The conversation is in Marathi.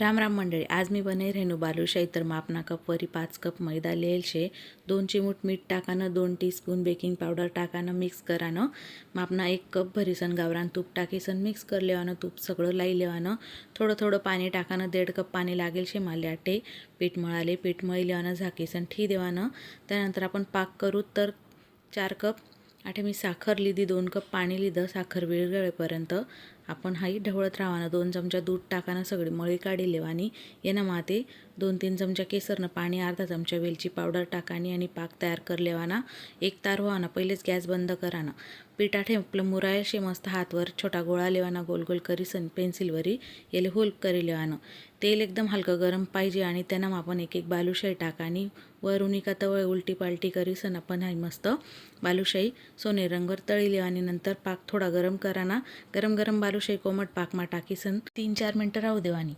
राम राम मंडळी आज मी बने रेणू बालुशाही तर मापना कपवरी पाच कप मैदा लिहेल शे दोन चिमूट मीठ टाकानं दोन टीस्पून बेकिंग पावडर टाकानं मिक्स करानं. मापना एक कप भरीसन गावरान तूप टाकीसन मिक्स कर लेवानं तूप सगळं लाई लेवानं. थोडं थोडं पाणी टाकानं दीड कप पाणी लागेल शे माले आटे. पीठ मळाले पीठ मळी लेवानं झाकीसन ठी देवानं. त्यानंतर आपण पाक करू तर चार कप. आठे मी साखर लिधी दोन कप पाणी लिधं साखर विरगळेपर्यंत आपण हाई ढवळत राहानं दोन चमचा दूध टाकाना सगळी मळी काढी लेवानी येणं माते. दोन तीन चमचा केसरनं पाणी अर्धा चमचा वेलची पावडर टाकानी आणि पाक तयार कर लेवाना. एक तार व्हाना पहिलेच गॅस बंद कराना. पिठा ठेपलं आपलं मुराय शे मस्त हातवर छोटा गोळा लेवाना गोल गोल करीसन पेन्सिलवरी येले होल करी लेवानं. तेल एकदम हलकं गरम पाहिजे आणि त्यानं आपण एक एक बालुशाही टाकानी. वरून एका तवळ उलटी पालटी करीसन आपण हाय मस्त बालुशाही सोने रंगवर तळी लेवानी. नंतर पाक थोडा गरम कराना. गरम गरम बालू बालुशाही कोमट पाकमा टाकीसन तीन चार मिनटं राहू देवानी